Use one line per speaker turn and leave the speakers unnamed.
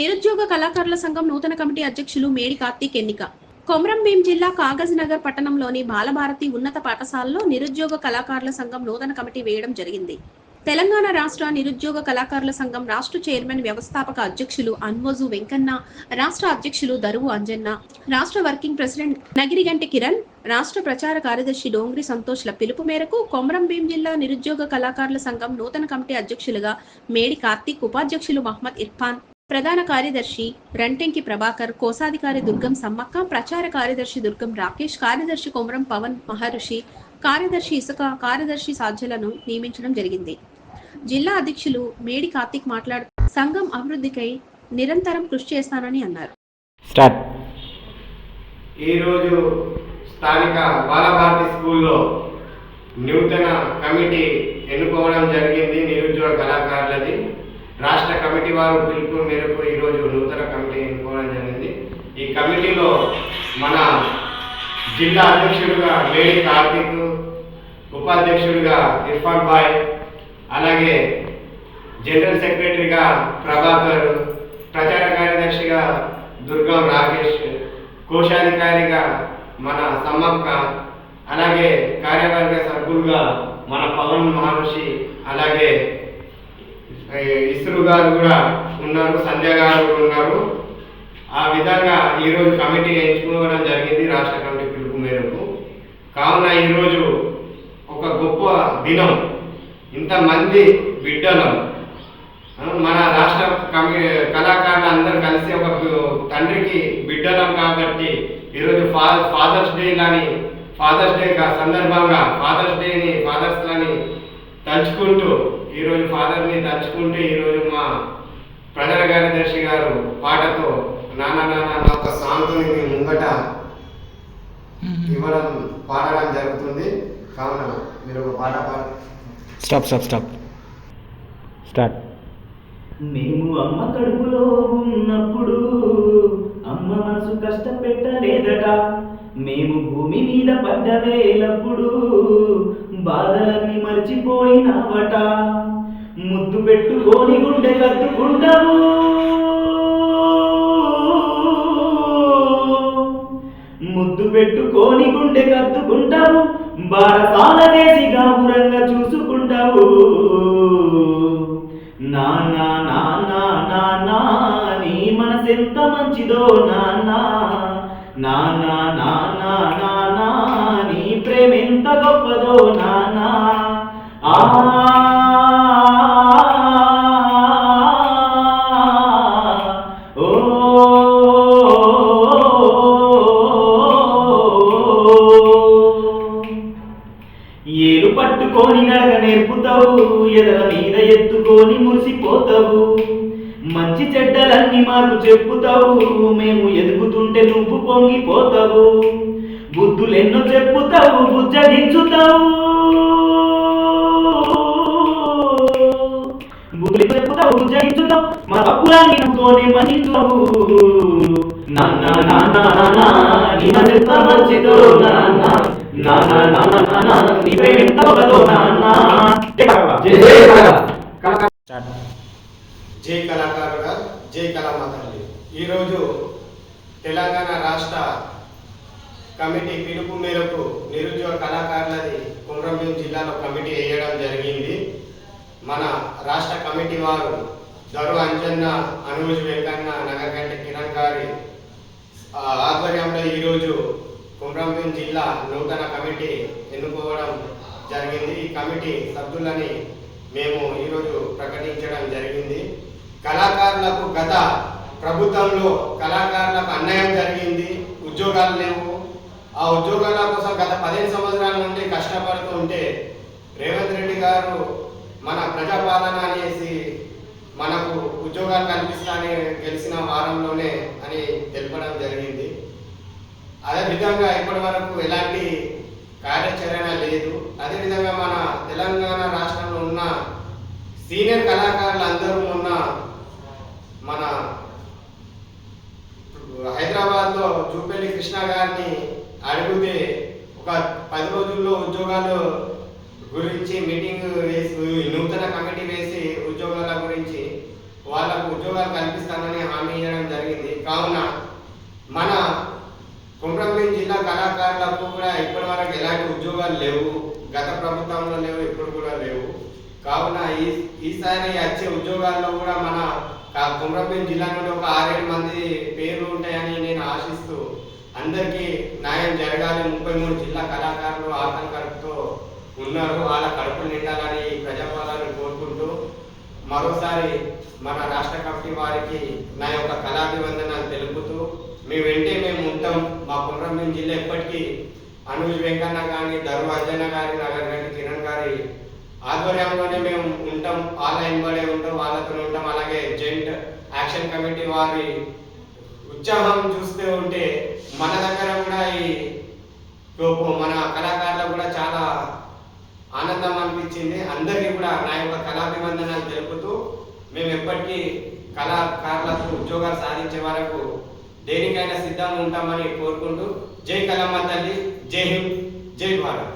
నిరుద్యోగ కళాకారుల సంఘం నూతన కమిటీ అధ్యక్షులు మేడి కార్తీక్ ఎన్నిక. కొమరం భీం జిల్లా కాగజ్ నగర్ పట్టణంలోని బాలభారతి ఉన్నత పాఠశాలలో నిరుద్యోగ కళాకారుల సంఘం నూతన కమిటీ వేయడం జరిగింది. తెలంగాణ రాష్ట్ర నిరుద్యోగ కళాకారుల సంఘం రాష్ట్ర చైర్మన్ వ్యవస్థాపక అధ్యక్షులు అన్వోజు వెంకన్న రాష్ట్ర అధ్యక్షులు దరువు అంజన్న రాష్ట్ర వర్కింగ్ ప్రెసిడెంట్ నగిరిగంటి కిరణ్ రాష్ట్ర ప్రచార కార్యదర్శి డోంగ్రి సంతోష్ల పిలుపు మేరకు కొమరం భీం జిల్లా నిరుద్యోగ కళాకారుల సంఘం నూతన కమిటీ అధ్యక్షులుగా మేడి కార్తీక్ ఉపాధ్యక్షులు మహమ్మద్ ఇర్ఫాన్ ప్రధాన కార్యదర్శి రంటెంకి ప్రభాకర్ కోశాధికారి దుర్గం సమ్మక్క ప్రచార కార్యదర్శి దుర్గం రాకేష్ కార్యదర్శి కొమరం పవన్ మహర్షి కార్యదర్శి ఇసుక కార్యదర్శి సాధ్యలను నియమించడం జరిగింది. జిల్లా అధ్యక్షులు మేడి కార్తీక్ మాట్లాడుతూ సంఘం అభివృద్ధికై నిరంతరం కృషి చేస్తానని అన్నారు.
ఈరోజు స్థానిక బాలభారతి స్కూల్లో నూతన కమిటీ ఎన్నుకోవడం జరిగింది నిరుద్యోగ కళాకారులది. వారు పిలుపు మేరకు ఈరోజు నూతన కమిటీ ఎన్నుకోవడం జరిగింది. ఈ కమిటీలో మన జిల్లా అధ్యక్షుడిగా మేడి కార్తీక్ ఉపాధ్యక్షుడిగా ఇర్ఫాన్ బాయ్ అలాగే జనరల్ సెక్రటరీగా ప్రభాకర్ ప్రచార కార్యదర్శిగా దుర్గం రాకేష్ కోశాధికారిగా మన సమ్మక్క అలాగే కార్యవర్గ సభ్యులుగా మన పవన్ మహర్షి అలాగే ఇస్రు గారు కూడా ఉన్నారు సంధ్య గారు కూడా ఉన్నారు. ఆ విధంగా ఈరోజు కమిటీ ఎంచుకోవడం జరిగింది రాష్ట్ర కమిటీ పిలుపు మేరకు. కావున ఈరోజు ఒక గొప్ప దినం. ఇంతమంది బిడ్డలం. మన రాష్ట్ర కమి కళాకారులు అందరూ కలిసి ఒక తండ్రికి బిడ్డలం కాబట్టి ఈరోజు ఫా ఫాదర్స్ డే లాని ఫాదర్స్ డే సందర్భంగా ఫాదర్స్ డేని ఫాదర్స్ లని తలుచుకుంటూ ఈరోజు ఫాదర్ని తలుచుకుంటూ ఈరోజు మా ప్రధాన కార్యదర్శి గారు పాటతో నాన్న నాన్న అన్న ఒక సాంగ్తో మీ ముంగట ఇవ్వడం పాడడం జరుగుతుంది. కావున మీరు ఒక పాట పాడు.
Stop stop stop. స్టార్ట్.
మేము అమ్మ కడుపులో ఉన్నప్పుడు అమ్మ మనసు కష్టపెట్టలేదట. మేము భూమి మీద పడ్డవేలప్పుడు బాధలన్నీ మర్చిపోయినావట. ముద్దు పెట్టుకొని గుండె కట్టుకుంటావు. ముద్దు పెట్టుకొని గుండె కత్తుకుంటావు బారసాల దేశిగా ఊరంగా చూసుకుంటావు. మంచిదో నానా నానా నానా నానా నీ ప్రేమ ఎంత గొప్పదో నానా ఆ ఏలు పట్టుకొని నడక నేర్పుతావు ఎదల మీద ఎత్తుకొని మురిసిపోతావు. మంచి చెడ్డలన్నీ మాకు చెప్పుతావు మేము ఎదుగుతుంటే నువ్వు పొంగిపోతావు బుద్ధులెన్నో చెప్పుతావు బుజ్జగించుతావు బుద్ధులు చెప్పుతావు బుజ్జగించుతావు మా తప్పులని నువ్వుతోనే మన్నించావు నాన్న నాన్న నాన్న నీ మనసెంత మంచిదో నాన్న నాన్న నాన్న నాన్న నీ ప్రేమ నాన్న జై బాబా, జై జై బాబా.
స్టార్ట్
జై కళాకారుడా జై కళామాతల్లి ఈరోజు తెలంగాణ రాష్ట్ర కమిటీ పిలుపు మేరకు నిరుద్యోగ కళాకారులది కుమ్రంభీం జిల్లాలో కమిటీ వేయడం జరిగింది. మన రాష్ట్ర కమిటీ వారు దరు అంజన్న అనుజ్ వెంకన్న నగరగంట కిరణ్ గారి ఆధ్వర్యంలో ఈరోజు కుమ్రంభీం జిల్లా నూతన కమిటీ ఎన్నుకోవడం జరిగింది. ఈ కమిటీ సభ్యులని మేము ఈరోజు ప్రకటించడం జరిగింది. కళాకారులకు గత ప్రభుత్వంలో కళాకారులకు అన్యాయం జరిగింది. ఉద్యోగాలు లేవు. ఆ ఉద్యోగాల కోసం గత పదిహేను సంవత్సరాల నుండి కష్టపడుతూ ఉంటే రేవంత్ రెడ్డి గారు మన ప్రజాపాలన అనేసి మనకు ఉద్యోగాలు కల్పిస్తానని గెలిచిన వారంలోనే అని తెలపడం జరిగింది. అదేవిధంగా ఇప్పటి వరకు ఎలాంటి కార్యాచరణ లేదు. అదేవిధంగా మన తెలంగాణ రాష్ట్రంలో ఉన్న సీనియర్ కళాకారులు అందరూ ఉన్న మన హైదరాబాద్లో జూపల్లి కృష్ణ గారిని అడిగితే ఒక పది రోజుల్లో ఉద్యోగాలు గురించి మీటింగ్ వేసి నూతన కమిటీ వేసి ఉద్యోగాల గురించి వాళ్ళకు ఉద్యోగాలు కల్పిస్తామని హామీ ఇవ్వడం జరిగింది. కావున మన కుమ్రంభీం జిల్లా కళాకారులకు కూడా ఇప్పటి వరకు ఎలాంటి ఉద్యోగాలు లేవు. గత ప్రభుత్వంలో లేవు ఇప్పుడు కూడా లేవు. కావున ఈ ఈసారి వచ్చే ఉద్యోగాల్లో కూడా మన కా- కుమ్రంభీం జిల్లా నుండి ఒక ఆరేడు మంది పేర్లు ఉంటాయని నేను ఆశిస్తూ అందరికీ న్యాయం జరగాలి. ముప్పై మూడు జిల్లా కళాకారులు ఆకలి కడుపుతో ఉన్నారు. వాళ్ళ కడుపులు నిండాలని ఈ కోరుకుంటూ మరోసారి మన రాష్ట్ర కమిటీ వారికి నా యొక్క కళాభివందనాలు తెలుపుతూ మీ వెంటే మేము ఉంటాం. మా కుమ్రంభీం జిల్లా ఎప్పటికీ అనుజ్ వెంకన్న కానీ ధర్మ అర్జన గారి నగర్ గారి కిరణ్ గారి ఆధ్వర్యంలోనే మేము ఉంటాం ఆన్లైన్ బడే ఉంటాం వాళ్ళతో ఉంటాం. అలాగే జెంట్ యాక్షన్ కమిటీ వారి ఉత్సాహం చూస్తూ ఉంటే మన దగ్గర కూడా ఈ గొప్ప- మన కళాకారులకు కూడా చాలా ఆనందం అనిపించింది. అందరికీ కూడా నా యొక్క కళాభివందనాలు తెలుపుతూ మేము ఎప్పటికీ కళాకారులకు ఉద్యోగాలు సాధించే వరకు దేనికైనా సిద్ధంగా ఉంటామని కోరుకుంటూ జై కళమ్మ తల్లి జై హింద్ జై భారత్.